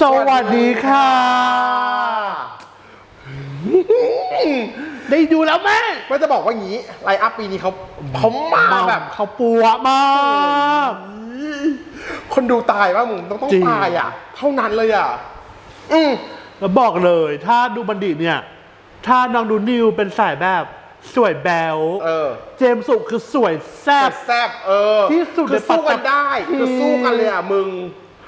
สวัสดีค่ะ ได้ดูแล้วแม่ไม่จะบอกว่างี้ไลน์อัพปีนี้เขาเขามาแบบเขาปัวมาก คนดูตายว่ามึงต้องต้องจริง ตายอะ เท่านั้นเลยอะ อืม แล้วบอกเลย ถ้าดูบัณฑิตเนี่ย ถ้าน้องดูนิวเป็นสายแบบสวยแบวเออเจมส์สุคือสวยแซ่บ แซ่บเออที่สุดคือสู้กันได้ในปัตตภีคือสู้กันเลยอะมึง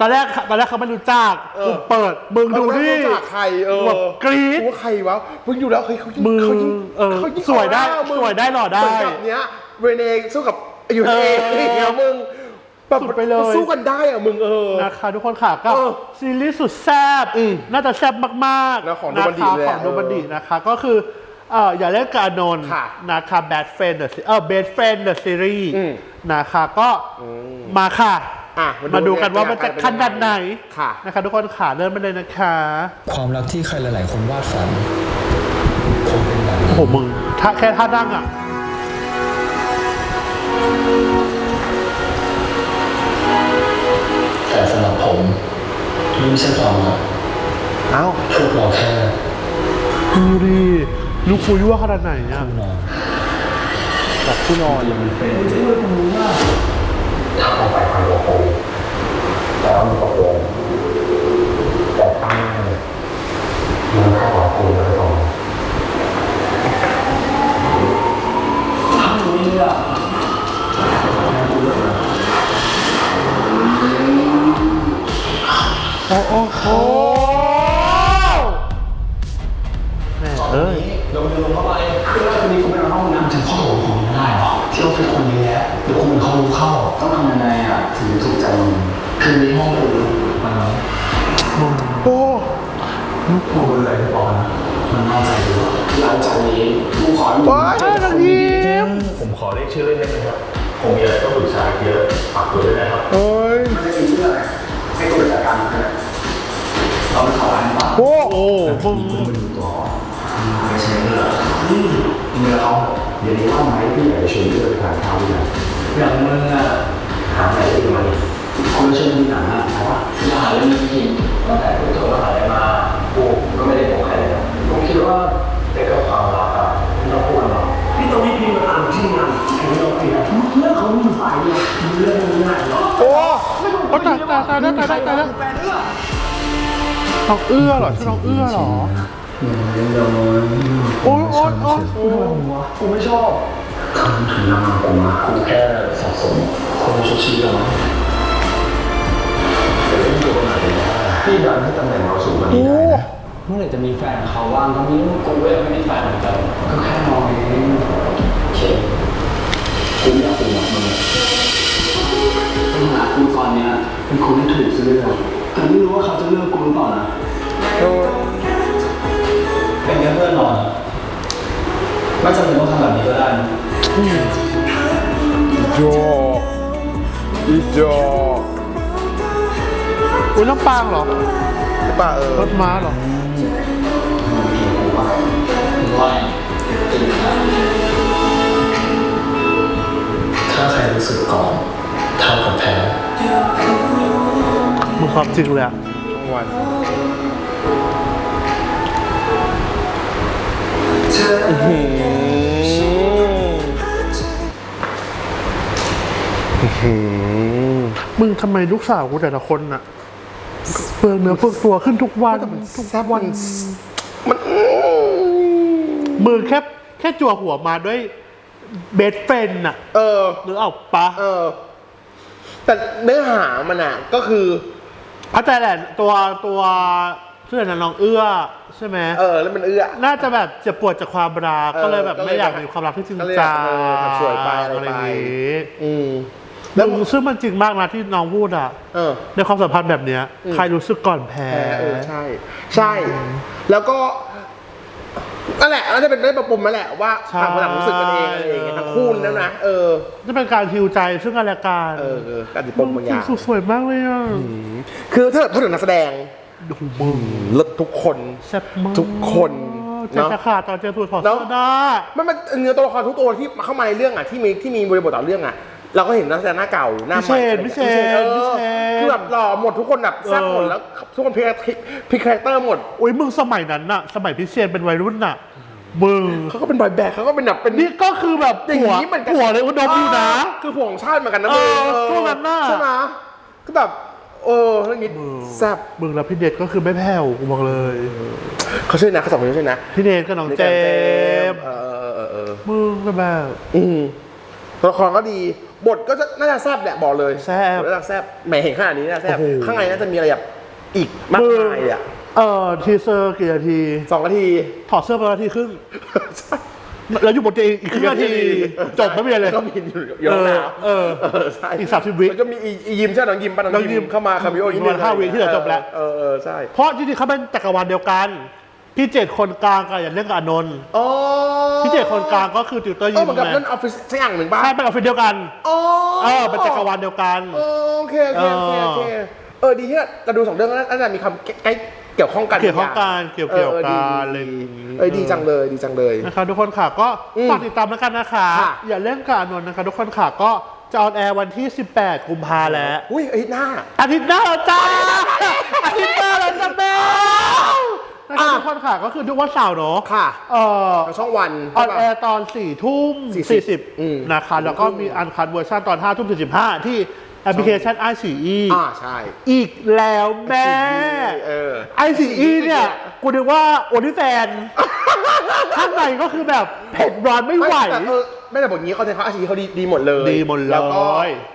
ตอนแรกตอนแรกเขาไม่รู้จักเออ กูเปิดมึงดูไม่นี่รู้จักใครเออแบบกรี๊ดกูว่าใครวะมึงอยู่แล้วเฮ้ยเขายิงมึงเขายิงเออเขายิงสวยได้ออร่ามึงสวยได้หล่อได้เหมือนกับเนี้ยเรเนสู้กับยูเอเอออย่างเงี้ยมึงแบบสุดไปเลยสู้กันได้อะมึงเออ นะคะทุกคนค่ะก็เออซีรีส์สุดแซ่บอืมน่าจะแซ่บมากๆแล้วของโดนะบันดิคะเลยขอะองโดบันดินะคะ ก็คือเอ่ออย่าเล่นกับอานนท์ค่ะนะคะ Bad Friend the Se- เออ Bad Friend the series อืมนะคะก็มาค่ะ อะมาดูกันว่ามันจะขนาดไหนค่ะนะคะทุกคนขาเริ่มไปเลยนะคะ ความรักที่ใครหลาย ๆ คนวาดฝันคงเป็นแบบนี้โอ้โหมึงถ้าแค่ท่านั่งอะแต่สำหรับผมนี่ไม่ใช่ความรักเอ้าพวกเราแค่ดูดิลูกคุยว่าขนาดไหนอะผู้นอนแบบผู้นอนยังมีเป็นถ้า เอาไปพันกว่าปีแล้วมันตกลงแต่ตั้งแน่เลยมันเข้าหาคุณแล้วต่อถ้ คือในห้องคุณมันน้อยโอ้กูเป็นอะไรที่บอกนะมันน่าใจดีว่ะหลังจากนี้กูขอให้มึงว้ายเจอแต่คนดียิ้มผมขอเรียกชื่อเล่นได้ไหมครับ ผมมีอะไรต้องปรึกษาเยอะฝากตัวด้วยนะครับเฮ้ยๆไม่ได้มีชื่ออะไรให้กูไปจัดการมันก็ได้เราไปขอร้านบ้างโอ้โอ้มึงมึงมาดูตัวไม่ใช่เรื่องอืมเมื่อเขาเดี๋ยวนี้ว่าไหมพี่อยากจะชวนพี่ไปทานข้าวด้วยกันอย่างมึงอะหาอะไรกินมาดิ คุณชวนดูหนังอะเพราะว่าจะหาเรื่องนี้กินตั้งแต่กูจบมหาลัยมากูก็ไม่ได้บอกใครเลยนะผมคิดว่าเด็กกับความรักอะไม่ต้องพูดหรอกพี่ต้องให้พี่มาอ่านที่งานแข่งเราเปลี่ยนเรื่องเขามีฝ่ายเดียวมีเรื่องง่ายๆหรอโอ้โอ้ตายตายตายแล้วตายแล้วตายแล้วน้องเอื้อเหรอชื่อน้องเอื้อเหรอโอ๊ยโอ๊ยโอ๊ยกูทำไมผมวะกูไม่ชอบคำถึงนำกูมากูแค่สะสมคนชุดชีวิต พี่ดันให้ตำแหน่งเราสูงกว่านี้ได้นะเมื่อไหร่จะมีแฟนเขาว่างตอนนี้กูก็ยังไม่มีแฟนเหมือนกันก็แค่มองเองโอเคกูไม่อยากเป็นแบบมึงปัญหากูตอนเนี้ยเป็นคนที่ถูกซื้อเลยแต่ไม่รู้ว่าเขาจะเลือกกูหรือเปล่านะเป็นแค่เพื่อนนอนไม่จำเป็นต้องทำแบบนี้ก็ได้นะโยอีโย อุ้ยน้ำปางเหรอป่ะเออรถม้าเหรอไม่ถ้าใครรู้สึกก่อนเท่ากับแพ้มึงความจริงเลยอะช่องวันอื้อหืออื้อหือมึงทำไมลูกสาวกูแต่ละคนอะ เปลืองเนื้อเปลืองตัวขึ้นทุกวันทุกวันมันมือแค่แค่จั่วหัวมาด้วยเบสเฟนอะเออหรือเอาปะเออ แต่เนื้อหามันอะ ก็คือเข้าใจแหละตัวตัวชื่ออะไรนะน้องเอื้อใช่ไหมเออ แล้วมันเอื้อ น่าจะแบบเจ็บปวดจากความรักเออก็เลยแบบก็เลยไม่อยากแบบมีความรักที่จริงก็เลยจังเออแบบสวยไปอะไรอะไรไปอย่างงี้อืม แล้แล้ววซึ่งมันจริงมากนะที่น้องพูดอะเออ ในความสัมพันธ์แบบเนี้ยอืมใครรู้สึกก่อนแพ้แพ้เออใช่ ใช่ แล้วก็นั่นแหละน่าจะเป็นได้ประปุ่มนั่นแหละว่าต่างคนต่างรู้สึกกันเองอะไรอย่างเงี้ยทั้งคู่นั่นนะเออจะเป็นการฮิวใจซึ่งกันและกันเออเออการติดปมบางอย่างสุดสวยมากเลยอะคือถ้าเกิดพูดถึงนักแสดงโอ้โหมึงเลิศทุกคนแซ่บมากทุกคนจะเนาะจะขาดตอนเจอตัวถอดเนอะเสื้อได้มันมันเนื้อตัวละครทุกตัวที่เข้ามาในเรื่องอะที่มีที่มีบริบทต่อเรื่องอะ เราก็เห็นนักแสดงหน้าเก่าหน้าใหม่พิเชษอะไรอย่างพิเงี้ยเชษเออพิเชษ คือแบบหล่อหมดทุกคนแบบแซ่บหมดเออแล้วทุกคนพลิกพลิกคาแรคเตอร์หมด อุ้ยมึงสมัยนั้นน่ะ สมัยพิเชษเป็นวัยรุ่นน่ะ มึง เขาก็เป็นบอยแบนด์เขาก็เป็นแบบเป็นนี่ก็คือแบบอย่างหัวนี้เหมือนกันหัวเลยอุดมอยู่นะ เออคือห่วงชาติเหมือนกันนะเออมึงช่วงนั้นน่ะ ใช่ไหมก็แบบเออเรื่องนี้แซ่บมึงแล้วพี่เดชก็คือไม่แผ่วกูบอกเลย เขาช่วยนะเขาสองคนช่วยนะพี่เดชกับน้องเจมส์เออเออเออเออมึงก็แบบอืม ตัวละครก็ดี บทก็จะน่าจะแซ่บแหละบอกเลยแซ่บทน่าจะแซ่บแหมเห็นขนาดนี้น่าจะแซ่บโอ้โห ข้างในน่าจะมีอะไรแบบอีกมากมายอะเออทีเซอร์กี่นาที สองนาที ถอดเสื้อไปนาทีครึ่งแล้วอยู่บนเตียงอีกครึ่งนาที จบไม่มีอะไรเลย ก็มีอยู่อยู่ข้างหน้าเออเออใช่อีก30วิแล้วก็มีอีอียิมใช่ไหมน้องยิมป่ะน้น้อองงยิยิมมเข้ามาคามิโออีกประมาณห้าวิที่เหลือจบแล้ว เออเออใช่ เพราะจริงๆเขาเป็นจักรวาลเดียวกัน พี่เจตคนกลางกับอย่างเรื่องกับอานนท์อ๋อพี่เจตคนกลางก็คือติวเตอร์เอยิอมเหมือนกับไงเล่นออฟฟิศสักอย่างหนึ่งป่ะใช่เป็นออฟฟิศเดียวกันอ๋อเออเป็นจักรวาลเดียวกันเออโอเคโอเคโอเคโอเคเออดีที่เราดูสองเรื่องแล้วน่าจะมีความใกล้เกี่ยวข้องกันเกี่ยวข้องกันเกี่ยวออเกี่ยวออดีกันดีอะไรดีอย่างงี้ เออดีจังเลยดีจังเลย นะครับทุกคนค่ะก็อืมฝากติดตามแล้วกันนะคะ ค่ะ อย่าเล่นกับอานนท์นะคะทุกคนค่ะก็จะออนแอร์วันที่ 18 กุมภาแล้ว อุ้ยอาทิตย์หน้าอาทิตย์หน้าแล้วจ้าอาทิตย์หน้าแล้วจ้าแม่นะครับ อะ ทุ กคนค่ะก็คือทุกวันเสาร์เนาะค่ะเอ่อทางช่องวันออนแอร์ตอน4ี่ทุ่ม40สี่สิบอืมนะคะแล้วก็มีอันคัดเวอร์ชันตอน5้าทุ่มสี่สิบห้าที่แอปพลิเคชันไอซีอีอ่าใช่ อีกแล้วแม่เออไอซีอีเนี่ย กูนึกว่าโอนิแฟนข้างในก็คือแบบเผ็ดร้อนไม่ไหวแต่เออ ไม่แต่บอกงี้เขาในเขาอาชีพเขาดีดีหมดเลยดีหมดเลยแล้วก็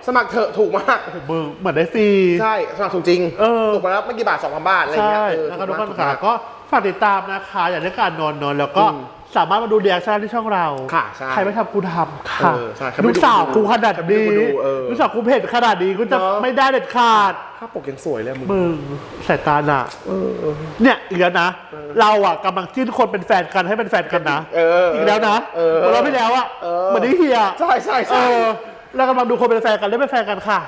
สมัครเถอะถูกมากมึงเหมือนได้ฟรีใช่สมัครถูกจริงเออถูกมาแล้วไม่กี่บาทสองพันบาทอะไรเงี้ใช่ยเออนะครับถูทุกกคมานถูกค่ะมากก็ฝากติดตามนะคะ อย่างเรื่องการนอนนอนแล้วก็อืม สามารถมาดูเรียกชั่นที่ช่องเรา ค่ะใช่ใครไม่ทำกูทำค่ะเออใช่ใครไม่ลูดูกสาวกูขนาดใครไม่ดูนี้กูดูเออลูกสาวกูเผ็ดขนาดนี้กูจะเนอะ ไม่ได้เด็ดขาด ภาพปกยังสวยเลยมึงมึงสายตาหนักเออเออ เนี่ยอีกแล้วนะ เราอะกำลังจิ้นคนเป็นแฟนกันให้เป็นแฟนกันนะเอออีกแล้วนะเออ เหมือนเราไม่แล้วอะเออเหมือนที่เฮีย ใช่ใช่เอใช่ อเรากำลังดูคนเป็นแฟนกันได้เป็นแฟนกันค่ะ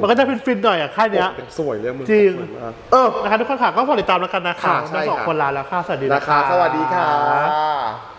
มันก็จะฟินๆหน่อยอะค่ายเนี้ยปกยังสวยเลยมึงจริงสวยมากเออนะคะทุกคนค่ะก็ฝากติดตามแล้วกันนะคะค่ะใช่ทั้งสองค่ะคนลาแล้วค่ะสวัสดีนะนะคะสวัสดีค่ะ